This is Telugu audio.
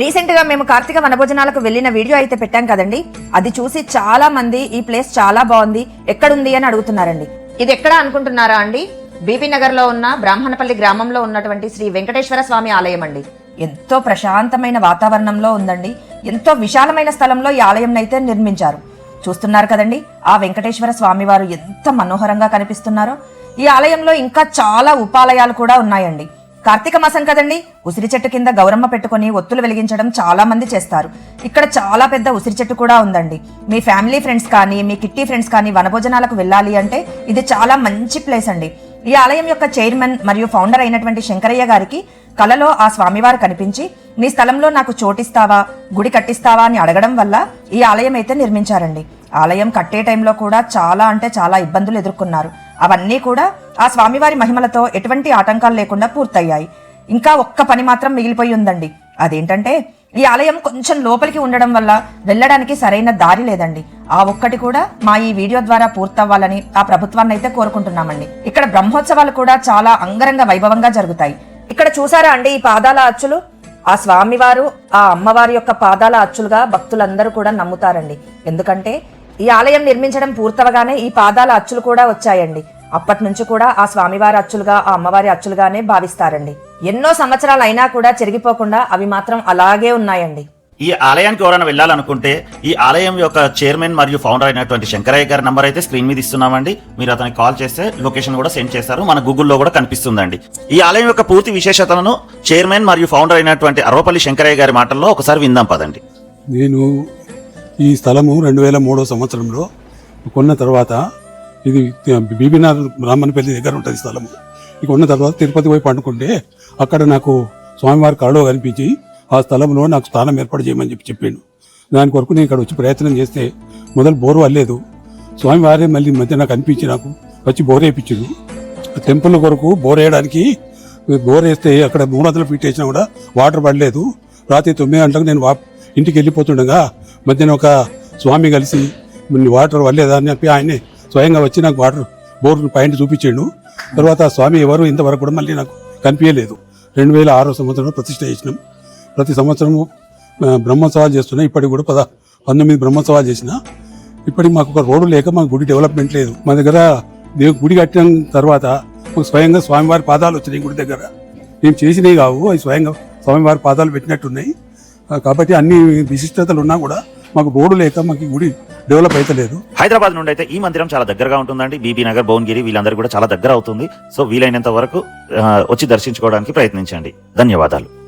రీసెంట్గా మేము కార్తీక వనభోజనాలకు వెళ్ళిన వీడియో అయితే పెట్టాం కదండి. అది చూసి చాలా మంది ఈ ప్లేస్ చాలా బాగుంది ఎక్కడుంది అని అడుగుతున్నారండి. ఇది ఎక్కడ అనుకుంటున్నారా అండి? బీపీ నగర్లో ఉన్న బ్రాహ్మణపల్లి గ్రామంలో ఉన్నటువంటి శ్రీ వెంకటేశ్వర స్వామి ఆలయం అండి. ఎంతో ప్రశాంతమైన వాతావరణంలో ఉందండి. ఎంతో విశాలమైన స్థలంలో ఈ ఆలయం అయితే నిర్మించారు. చూస్తున్నారు కదండి ఆ వెంకటేశ్వర స్వామి వారు ఎంత మనోహరంగా కనిపిస్తున్నారో. ఈ ఆలయంలో ఇంకా చాలా ఉపాలయాలు కూడా ఉన్నాయండి. కార్తీక మాసం కదండి? ఉసిరి చెట్టు కింద గౌరమ్మ పెట్టుకొని ఒత్తులు వెలిగించడం చాలా మంది చేస్తారు. ఇక్కడ చాలా పెద్ద ఉసిరి చెట్టు కూడా ఉందండి. మీ ఫ్యామిలీ ఫ్రెండ్స్ కానీ మీ కిట్టి ఫ్రెండ్స్ కానీ వనభోజనాలకు వెళ్ళాలి అంటే ఇది చాలా మంచి ప్లేస్ అండి. ఈ ఆలయం యొక్క చైర్మన్ మరియు ఫౌండర్ అయినటువంటి శంకరయ్య గారికి కలలో ఆ స్వామివారు కనిపించి నీ స్థలంలో నాకు చోటిస్తావా? గుడి కట్టిస్తావా? అని అడగడం వల్ల ఈ ఆలయం అయితే నిర్మించారండి. ఆలయం కట్టే టైంలో కూడా చాలా అంటే చాలా ఇబ్బందులు ఎదుర్కొన్నారు. అవన్నీ కూడా ఆ స్వామివారి మహిమలతో ఎటువంటి ఆటంకాలు లేకుండా పూర్తయ్యాయి. ఇంకా ఒక్క పని మాత్రం మిగిలిపోయి ఉందండి. అదేంటంటే ఈ ఆలయం కొంచెం లోపలికి ఉండడం వల్ల వెళ్ళడానికి సరైన దారి లేదండి. ఆ ఒక్కటి కూడా మా ఈ వీడియో ద్వారా పూర్తవ్వాలని ఆ ప్రభుత్వాన్ని అయితే కోరుకుంటున్నామండి. ఇక్కడ బ్రహ్మోత్సవాలు కూడా చాలా అంగరంగ వైభవంగా జరుగుతాయి. ఇక్కడ చూసారా అండి ఈ పాదాల అచ్చులు? ఆ స్వామివారు ఆ అమ్మవారి యొక్క పాదాల అచ్చులుగా భక్తులందరూ కూడా నమ్ముతారండి. ఎందుకంటే ఈ ఆలయం నిర్మించడం పూర్తవగానే ఈ పాదాల అచ్చులు కూడా వచ్చాయండి. అప్పటి నుంచి కూడా ఆ స్వామివారి అచ్చులుగా ఆ అమ్మవారి అచ్చులుగానే భావిస్తారండి. ఎన్నో సంవత్సరాలు అయినా కూడా చెరిగిపోకుండా అవి మాత్రం అలాగే ఉన్నాయండి. ఈ ఆలయానికి ఎవరైనా వెళ్ళాలనుకుంటే ఈ ఆలయం యొక్క చైర్మన్ మరియు ఫౌండర్ అయినటువంటి శంకరయ్య గారి నంబర్ అయితే స్క్రీన్ మీద ఇస్తున్నామండి. మీరు అతనికి కాల్ చేస్తే లొకేషన్ కూడా సెండ్ చేస్తారు. మన గూగుల్లో కూడా కనిపిస్తుందండి. ఈ ఆలయం యొక్క పూర్తి విశేషతలను చైర్మన్ మరియు ఫౌండర్ అయినటువంటి అరవపల్లి శంకరయ్య గారి మాటల్లో ఒకసారి విందాం పదండి. నేను ఈ స్థలము రెండు వేల మూడో సంవత్సరంలో కొన్న తర్వాత ఇది బీబీనాథ్ బ్రాహ్మణపల్లి దగ్గర ఉంటుంది స్థలము. ఇక ఉన్న తర్వాత తిరుపతి పోయి పండుకుంటే అక్కడ నాకు స్వామివారి కళలో కనిపించి ఆ స్థలంలో నాకు స్థానం ఏర్పాటు చేయమని చెప్పి చెప్పిండు. దాని కొరకు నేను ఇక్కడ వచ్చి ప్రయత్నం చేస్తే మొదలు బోరు వల్లేదు స్వామివారే మళ్ళీ మధ్య నాకు అనిపించి నాకు వచ్చి బోర్ వేయించిండు టెంపుల్ కొరకు బోర్ వేయడానికి బోర్ వేస్తే అక్కడ మూడు వందల ఫీట్ వేసినా కూడా వాటర్ పడలేదు. రాత్రి తొమ్మిది గంటలకు నేను వా- ఇంటికి వెళ్ళిపోతుండగా మధ్యాహ్నం ఒక స్వామి కలిసి వాటర్ వల్లేదా అని చెప్పి ఆయనే స్వయంగా వచ్చి నాకు వాటర్ బోర్ పాయింట్ చూపించాడు. తర్వాత స్వామి ఎవరు ఇంతవరకు కూడా మళ్ళీ నాకు కనిపించలేదు. రెండు వేల ఆరో సంవత్సరంలో ప్రతిష్ట చేసినాం. ప్రతి సంవత్సరము బ్రహ్మోత్సవాలు చేస్తున్నాం. ఇప్పటికి కూడా పద పంతొమ్మిది బ్రహ్మోత్సవాలు చేసిన. ఇప్పటికి మాకు ఒక రోడ్డు లేక మాకు గుడి డెవలప్మెంట్ లేదు. మా దగ్గర దేవు గుడి కట్టిన తర్వాత మాకు స్వయంగా స్వామివారి పాదాలు వచ్చినాయి గుడి దగ్గర. మేము చేసినవి కావు అవి స్వయంగా స్వామివారి పాదాలు పెట్టినట్టున్నాయి. కాబట్టి అన్ని విశిష్టతలు ఉన్నా కూడా మాకు రోడ్డు లేక మాకు గుడి డెవలప్ అయితే లేదు. హైదరాబాద్ నుండి అయితే ఈ మందిరం చాలా దగ్గరగా ఉంటుందండి. బీబీ నగర్ భువనగిరి వీళ్ళందరూ కూడా చాలా దగ్గర అవుతుంది. సో వీలైనంత వరకు వచ్చి దర్శించుకోవడానికి ప్రయత్నించండి. ధన్యవాదాలు.